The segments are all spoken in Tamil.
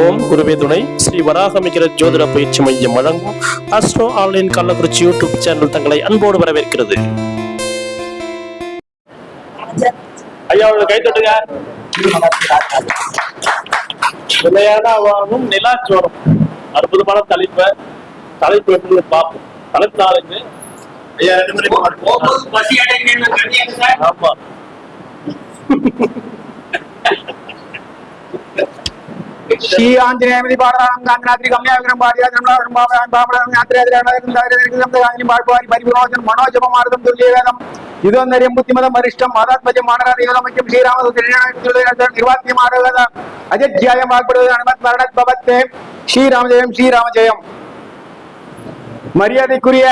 ஓம் குருவே துணை ஸ்ரீ வராகமிகிற ஜோதிட பயிற்சி மையம் வழங்கும் astro online Kallakurichi YouTube channel தங்களை அன்போடு வரவேற்கிறது. ஐயா ஒரு கை தட்டுங்க. நிலையான வாழ்வும் நிலாச்சோரம் அற்புதமான தலைப்பு தலைப்பு எப்படி பார்ப்போம். தலைப்பு நாளைக்கு. ஐயா ரெண்டு மணி ஆமா. శ్రీ ఆంజనేయమిది పాడరానంద ఆంజనాద్రి గమ్యాగ్రం భార్యాగ్రం బాబరాం యాత్రేద్రాగ్రం బాబువారి పరిభ్రోజన్ మనోజపమారదం దుర్యేవేదం యుధోందర్యం బుద్ధిమదం వరిష్టం మాదాత్మజం మానరాధయోధమత్యం శ్రీరామ నిర్వాత్యం ఆరోగద అజధ్యాయం వాగ్పడదు అనుమత్ మరణత్ భవత్తే ஸ்ரீராமஜெயம் ஸ்ரீராமஜெயம் மரியாதைக்குரிய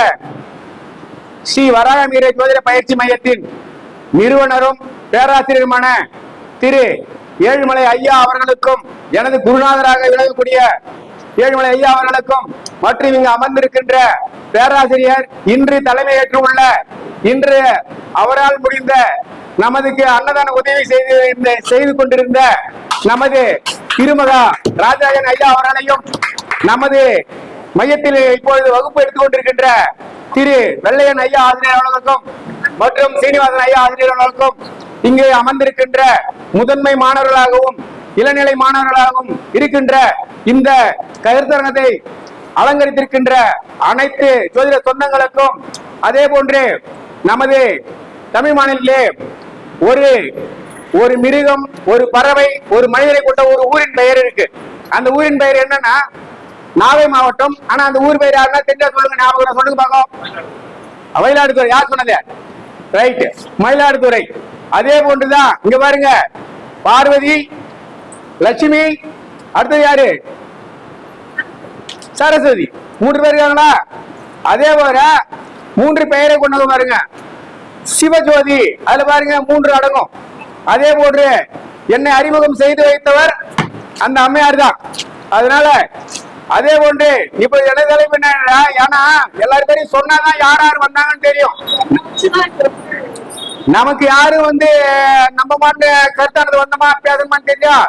ஸ்ரீ வராகமீரை ஜோதிட பயிற்சி மையத்தின் நிறுவனரும் பேராசிரியருமான திரு ஏழுமலை ஐயா அவர்களுக்கும் எனது குருநாதராக விளங்கக்கூடிய ஏழுமலை ஐயா அவர்களுக்கும் மற்றும் இங்கு அமர்ந்திருக்கின்ற பேராசிரியர் இன்று தலைமையேற்று உள்ள இன்று அவரால் முடிந்த நமதுக்கு அன்னதான உதவி செய்து செய்து கொண்டிருந்த நமது திருமகா ராஜராஜன் ஐயா அவர்களையும் நமது மையத்தில் இப்பொழுது வகுப்பு எடுத்துக் கொண்டிருக்கின்ற திரு வெள்ளையன் ஐயா ஆசிரியர் அவர்களுக்கும் மற்றும் சீனிவாசன் ஐயா ஆசிரியர் அவர்களுக்கும் இங்கு அமர்ந்திருக்கின்ற முதன்மை மாணவர்களாகவும் இளநிலை மாணவர்களாகவும் இருக்கின்ற இந்த கருத்தரங்கத்தை அலங்கரித்திருக்கின்ற அனைத்து ஜோதிட சொந்தங்களுக்கும் அதே போன்று நமது தமிழ் மாநிலத்திலே ஒரு ஒரு மிருகம் ஒரு பறவை ஒரு மனிதரை கொண்ட ஒரு ஊரின் பெயர் இருக்கு. அந்த ஊரின் பெயர் என்னன்னா நாகை மாவட்டம். ஆனா அந்த ஊர் பெயர் யாருன்னா தெரிஞ்சா சொல்லுங்க ஞாபகம் சொல்லுங்க பார்க்கலாம். மயிலாடுதுறை யார் சொன்னது? ரைட் மயிலாடுதுறை. அதே போன்றுதான் இங்க பாருங்க. பார்வதி லட்சுமி அடுத்தது யாரு? சரஸ்வதி. மூன்று பேர் இருக்காங்களா? அதே போல மூன்று பெயரை கொண்டது பாருங்க. சிவஜோதி அதுல பாருங்க மூன்று அடங்கும். அதே போன்று என்னை அறிமுகம் செய்து வைத்தவர் அந்த அம்மையார் தான். அதனால அதே போன்று இப்ப எனது என்ன ஏன்னா எல்லாரும் பேரையும் சொன்னாதான் யார் யார் வந்தாங்கன்னு தெரியும். நமக்கு யாரும் வந்து நம்ம மாட்டு கருத்தானது வந்தமா பேசணுமான்னு தெரியும்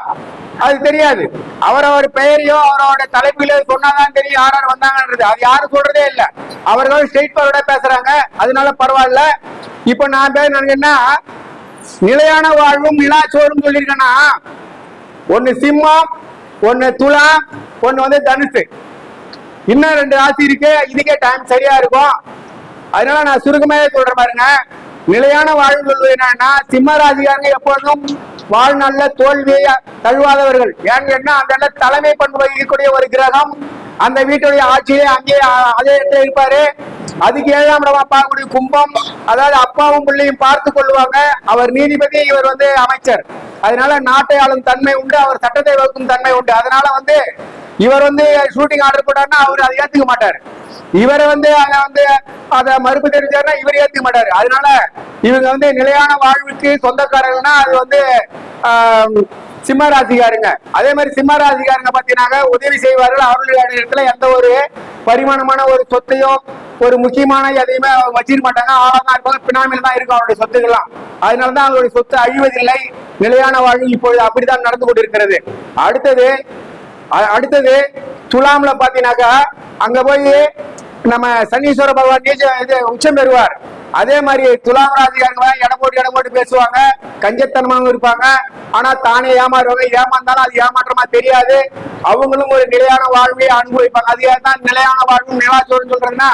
அது தெரியாது. அவரவர் பெயரையோ அவரோட தலைப்பிலோ சொன்னாதான் தெரியும் யார் யார் வந்தாங்கன்றது. அது யாரும் சொல்றதே இல்ல. அவர்கள் ஸ்ட்ரெயிட் ஃபார்வர்டா பேசுறாங்க. அதனால பரவாயில்ல. இப்ப நான் பேர் என்ன நிலையான வாழ்வும் நிலாச்சோறும் சொல்லியிருக்கேன்னா ஒன்னு சிம்மம் ஒன்னு துலா ஒன்னு வந்து தனுசு. இன்னும் ரெண்டு ராசி இருக்கு இதுக்கே டைம் சரியா இருக்கும். அதனால நான் சுருக்கமாவே சொல்ற பாருங்க. நிலையான வாழ்வு என்னன்னா சிம்ம ராசிக்காரங்க எப்பொழுதும் வாழ்நாள்ல தோல்வியை தழுவாதவர்கள். ஏன்னு கேட்டா அந்த இடத்துல தலைமை பண்பு வகிக்கக்கூடிய ஒரு கிரகம் அந்த வீட்டுடைய ஆட்சியிலே அங்கே அதே இடத்துல இருப்பாரு. அதுக்கு ஏழாம் இடமா பார்க்கக்கூடிய கும்பம் அதாவது அப்பாவும் பிள்ளையும் பார்த்து கொள்வாங்க அவர் நீதிபதி இவர் வந்து அமைச்சர். அதனால நாட்டை ஆளும் தன்மை உண்டு அவர் சட்டத்தை வகுக்கும் தன்மை உண்டு. அதனால வந்து இவர் வந்து ஷூட்டிங் ஆர்டர் போட்டாருன்னா அவர் அதை ஏத்துக்க மாட்டார். இவரை வந்து அதை வந்து அதை மறுப்பு தெரிஞ்சாருன்னா இவர் ஏத்துக்க மாட்டாரு. அதனால இவங்க வந்து நிலையான வாழ்வுக்கு சொந்தக்காரர்கள்னா அது வந்து சிம்ம ராசிக்காரங்க அதே மாதிரி சிம்ம ராசிக்காரங்க பாத்தீங்கன்னா உதவி செய்வார்கள். அவர்களுடைய இடத்துல எந்த ஒரு பரிமாணமான ஒரு சொத்தையோ ஒரு முக்கியமான எதையுமே அவங்க வச்சிருக்க மாட்டாங்க. ஆளா தான் இருப்பாங்க பினாமில தான் இருக்கும் அவருடைய சொத்துக்கள்லாம் அதனாலதான் அவருடைய சொத்து அழிவதில்லை. நிலையான வாழ்வு இப்பொழுது அப்படித்தான் நடந்து கொண்டிருக்கிறது. அடுத்தது அடுத்தது துலாம்ல பாத்தீங்கன்னாக்கா அங்க போய் நம்ம சனீஸ்வர பகவான் நீச்ச இது உச்சம் பெறுவார். அதே மாதிரி துலாம் ராசிக்காரங்க இடம் போட்டு இடம் போட்டு பேசுவாங்க. கஞ்சத்தனமாவும் இருப்பாங்க. ஆனா தானே ஏமாறுவாங்க. ஏமாந்தாலும் அது ஏமாற்றமா தெரியாது. அவங்களும் ஒரு நிலையான வாழ்வையை அனுபவிப்பாங்க. அது தான் நிலையான வாழ்வு நிலாச்சோறுன்னு சொல்றதுன்னா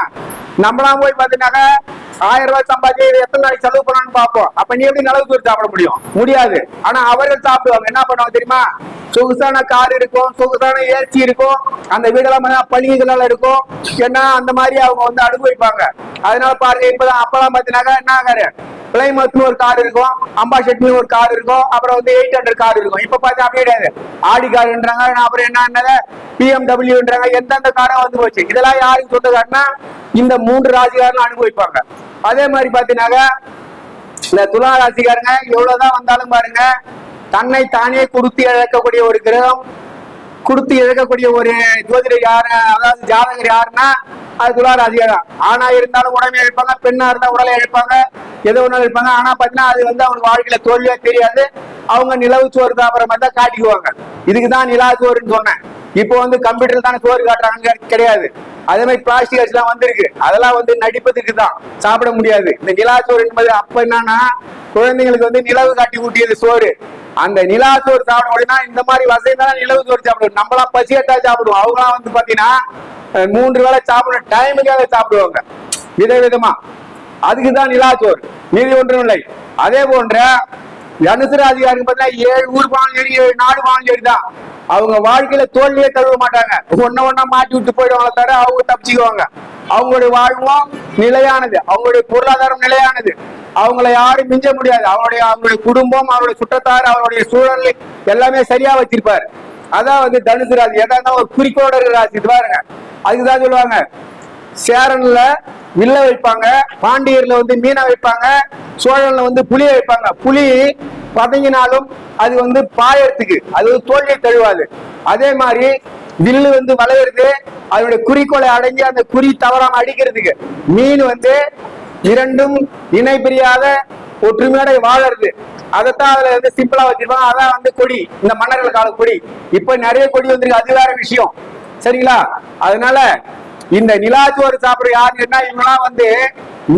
நம்மளாம் போய் பாத்தீங்கன்னாக்கா ஆயிரம் ரூபாய் சம்பாதிச்சு எத்தனை நாளைக்கு செலவு பண்ணலாம்னு பார்ப்போம். அப்ப நீ எப்படி நிலவு தூர் சாப்பிட முடியும்? முடியாது. ஆனா அவர்கள் சாப்பிடுவாங்க. என்ன பண்ணுவாங்க தெரியுமா? சொகுசான கார் இருக்கும் சொகுசான ஏசி இருக்கும். அந்த வீடெல்லாம் பார்த்தா இருக்கும். ஏன்னா அந்த மாதிரி அவங்க வந்து அனுபவிப்பாங்க அதனால பாருங்க இப்பதான் அப்பெல்லாம் பாத்தீங்கன்னாக்கா என்ன காரு பிளைமத்னு ஒரு கார் இருக்கும் அம்பா ஷெட்னு ஒரு கார் இருக்கும் அப்புறம் வந்து எயிட் ஹண்ட்ரட் கார் இருக்கும். இப்ப பார்த்தா அப்படியே கிடையாது. ஆடி காருன்றாங்க அப்புறம் என்ன பிஎம்டபிள்யூன்றாங்க எந்தெந்த காரும் வந்து போச்சு? இதெல்லாம் யாருக்கு சொந்தக்காருன்னா இந்த மூன்று ராஜிகாரன் அனுபவிப்பாங்க அதே மாதிரி பாத்தீங்கன்னாக்கா இந்த துலா ராசிக்காரங்க எவ்வளவுதான் வந்தாலும் பாருங்க தன்னை தானே கொடுத்து இழக்கக்கூடிய ஒரு கிரகம் கொடுத்து இழக்கக்கூடிய ஒரு ஜோதிடர் யாரு அதாவது ஜாதகர் யாருன்னா அது துலா ராசிக்காரர் தான். ஆணா இருந்தாலும் உடமை இழப்பாங்க பெண்ணா இருந்தா உடலை இழப்பாங்க எதோ ஒண்ணு இருப்பாங்க ஆனா பாத்தீங்கன்னா அது வந்து அவங்க வாழ்க்கையில தோல்வியா தெரியாது. அவங்க நிலவு சோறு தாப்புற மாதிரி தான் காட்டிக்குவாங்க. இதுக்குதான் நிலா சோறுன்னு சொன்னேன். இப்போ வந்து கம்ப்யூட்டர் தானே சோறு காட்டுறாங்க கிடையாது. அதே மாதிரி பிளாஸ்டிக் அரிசிலாம் வந்திருக்கு. அதெல்லாம் வந்து நடிப்பதுக்கு தான். சாப்பிட முடியாது. இந்த நிலா சோறு என்பது அப்ப என்னன்னா குழந்தைங்களுக்கு வந்து நிலவு காட்டி ஊட்டியது சோறு. அந்த நிலா சோறு சாப்பிட முடியும்னா இந்த மாதிரி வசதி தான் நிலவு சோறு சாப்பிடுவோம் நம்மளாம் பசி எடுத்தா சாப்பிடுவோம். அவங்களாம் வந்து பாத்தீங்கன்னா மூன்று வேளை சாப்பிட டைமுக்காக சாப்பிடுவாங்க. விதவிதமா. அதுக்குதான் நிலா சோறு. மீதி ஒன்றும் இல்லை. அதே போன்ற அனுசர அதிகாரி பார்த்தீங்கன்னா ஏழு ஊர் பாலும் ஏழு நாடு பாலும் தான். அவங்க வாழ்க்கையில தோல்வியே தழுவ மாட்டாங்க. ஒன்ன ஒன்னா மாட்டி விட்டு போயிடுவாங்க தவிர அவங்க தப்பிச்சுக்குவாங்க. அவங்களுடைய வாழ்வும் நிலையானது. அவங்களுடைய பொருளாதாரம் நிலையானது. அவங்கள யாரும் மிஞ்ச முடியாது. அவருடைய அவங்களுடைய குடும்பம் அவருடைய சுற்றத்தார் அவருடைய சூழல் எல்லாமே சரியா வச்சிருப்பாரு. அதான் வந்து தனுசு ராசி. எதாவது ஒரு குறிக்கோட இருக்கிற ராசி. பாருங்க. அதுக்குதான் சொல்லுவாங்க. சேரன்ல வில்ல வைப்பாங்க பாண்டியர்ல வந்து மீனை வைப்பாங்க சோழன்ல வந்து புளிய வைப்பாங்க. புலி பதங்கினாலும் அது வந்து பாயறதுக்கு அது வந்து தோல்வியை தழுவாது. அதே மாதிரி வில்லு வந்து வளையிறது அதனுடைய குறிக்கோளை அடங்கி அந்த குறி தவறாம அடிக்கிறதுக்கு மீன் வந்து இரண்டும் இணை பிரியாத ஒற்றுமையோட வாழறது. அதைத்தான் அதுல வந்து சிம்பிளா வச்சிருப்பாங்க. அதான் வந்து கொடி இந்த மன்னர்கள் கால கொடி. இப்ப நிறைய கொடி வந்திருக்கு அது வேற விஷயம். சரிங்களா? அதனால இந்த நிலாச்சோறு சாப்பிடுற யாருன்னா இவங்கெல்லாம் வந்து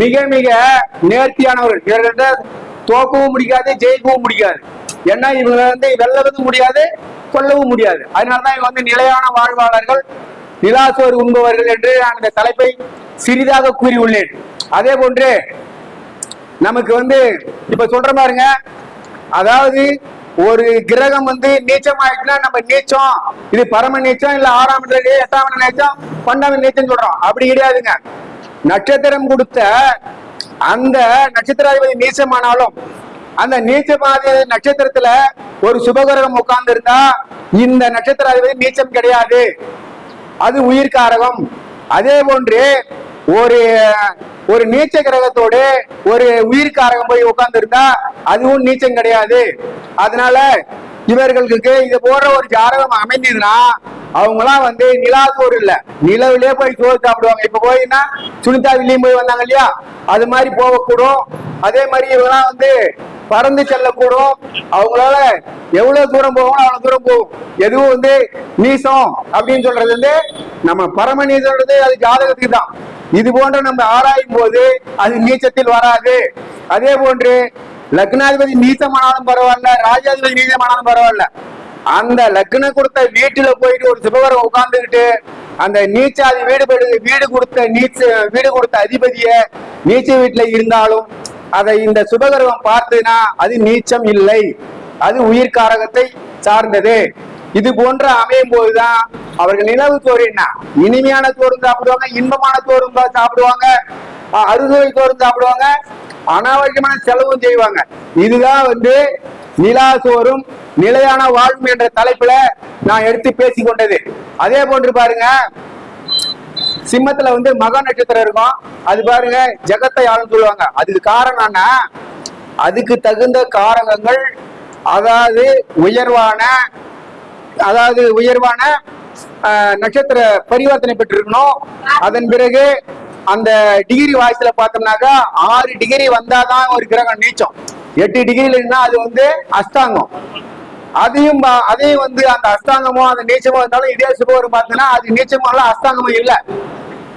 மிக மிக நேர்த்தியானவர்கள். இவர்கள்ட்ட தோக்கவும் முடியாது ஜெயிக்கவும் முடியாது. ஏன்னா இவங்களை வந்து வெல்லவும் முடியாது கொல்லவும் முடியாது. அதனாலதான் இவங்க வந்து நிலையான வாழ்வாளர்கள் நிலாசோறு உண்பவர்கள் என்று நான் இந்த தலைப்பை சிறிதாக கூறியுள்ளேன். அதே போன்று நமக்கு வந்து இப்ப சொல்ற பாருங்க அதாவது ஒரு கிரகம் வந்து நீச்சம் ஆயிடுச்சுன்னா நம்ம நீச்சம் இது பரம நீச்சம் இல்ல ஆறாம் எட்டாம் நீச்சம் பன்னெண்டாம் நீச்சம் சொல்றோம். அப்படி கிடையாதுங்க. நட்சத்திரம் கொடுத்த அந்த நட்சத்திராதிபதி நீச்சமானாலும் அந்த நீச்சமாதி நட்சத்திரத்துல ஒரு சுபகிரகம் உட்கார்ந்து இருந்தா இந்த நட்சத்திராதிபதி நீச்சம் கிடையாது. அது உயிர்காரகம் அதே போன்று ஒரு ஒரு நீச்ச கிரகத்தோடு ஒரு உயிர்காரகம் போய் உட்கார்ந்து இருந்தா அதுவும் நீச்சம் கிடையாது. அதனால இவர்களுக்கு இது போன்ற ஒரு ஜாதகம் அமைந்ததுன்னா அவங்களாம் வந்து நிலா சோறு இல்ல. நிலவிலே போய் சோறு சாப்பிடுவாங்க. இப்ப போயின்னா சுனிதா வில்லியும் போய் வந்தாங்க இல்லையா? அது மாதிரி போகக்கூடும். அதே மாதிரி இவங்கெல்லாம் வந்து பறந்து செல்லக்கூடும். அவங்களால எவ்வளவு தூரம் போகணும் அவ்வளவு தூரம் போகும். எதுவும் வந்து நீசம் அப்படின்னு சொல்றது வந்து நம்ம பரம நீசம்ன்றது அது ஜாதகத்துக்கு தான். இது போன்ற நம்ம ஆராயும் போது அது நீச்சத்தில் வராது. அதே போன்று லக்னாதிபதி நீச்சமானாலும் பரவாயில்ல ராஜாதிபதி நீச்சமானாலும் பரவாயில்ல. அந்த லக்ன கொடுத்த வீட்டுல போயிட்டு ஒரு சிவகரம் உட்கார்ந்துகிட்டு அந்த நீச்சாதி வீடு போயிடு வீடு கொடுத்த நீச்ச வீடு கொடுத்த அதிபதிய நீச்ச வீட்டுல இருந்தாலும் அதை இந்த சுபகரகம் பார்த்ததுன்னா அது நீச்சம் இல்லை. அது உயிர்காரகத்தை சார்ந்தது. இது போன்ற அமையும் போதுதான் அவர்கள் நிலவு சோறு என்ன? இனிமையான சோறு சாப்பிடுவாங்க இன்பமான சோறும் சாப்பிடுவாங்க அஹ் அறுசுவை சோறும் சாப்பிடுவாங்க அனாவசியமான செலவும் செய்வாங்க. இதுதான் வந்து நிலா சோறும் நிலையான வாழ்வு என்ற தலைப்புல நான் எடுத்து பேசிக்கொண்டது அதே போன்று பாருங்க சிம்மத்துல வந்து மக நட்சத்திரம் இருக்கும். அது பாருங்க ஜெகத்தை ஆளுன்னு சொல்லுவாங்க. அதுக்கு காரணம் அதுக்கு தகுந்த காரகங்கள் அதாவது உயர்வான அதாவது உயர்வான நட்சத்திர பரிவர்த்தனை பெற்றிருக்கணும். அதன் பிறகு அந்த டிகிரி வாய்ஸ்ல பார்த்தோம்னாக்கா ஆறு டிகிரி வந்தாதான் ஒரு கிரகம் நீச்சம். எட்டு டிகிரில இருந்தால் அது வந்து அஸ்தாங்கம் அதையும் அதையும் வந்து அந்த அஸ்தாங்கமோ அந்த நீச்சமோ இருந்தாலும் இதே சுபவரம் பார்த்தீங்கன்னா அது நீச்சமோ இல்ல அஸ்தாங்கமும் இல்ல.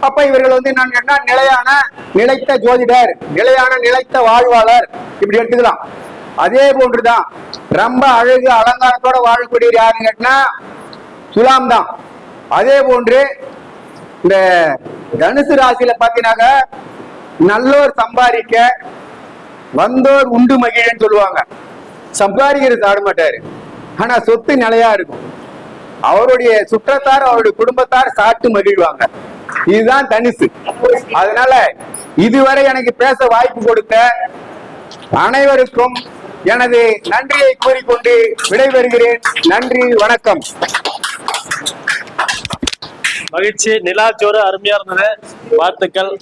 அப்ப இவர்கள் வந்து நான் என்ன நிலையான நிலைத்த ஜோதிடர் நிலையான நிலைத்த வாழ்வாளர். இப்படி எடுத்துக்கலாம். அதே போன்றுதான் ரொம்ப அழகு அலங்காரத்தோட வாழக்கூடிய யாருன்னு கேட்டினா துலாம் தான். அதே போன்று இந்த தனுசு ராசியில பாத்தீங்கன்னாக்க நல்லோர் சம்பாதிக்க வந்தோர் உண்டு மகிழன்னு சொல்லுவாங்க சம்பாதிக்கிறது ஆட மாட்டாரு. ஆனா சொத்து நிலையா இருக்கும். அவருடைய சுற்றத்தார் அவருடைய குடும்பத்தார் சாட்டு மகிழ்வாங்க. இதுதான் தனுசு. அதனால இதுவரை எனக்கு பேச வாய்ப்பு கொடுத்த அனைவருக்கும் எனது நன்றியை கூறிக்கொண்டு விடைபெறுகிறேன். நன்றி வணக்கம். மகிழ்ச்சி. நிலாச்சோறு அருமையா இருந்தது. வாழ்த்துக்கள்.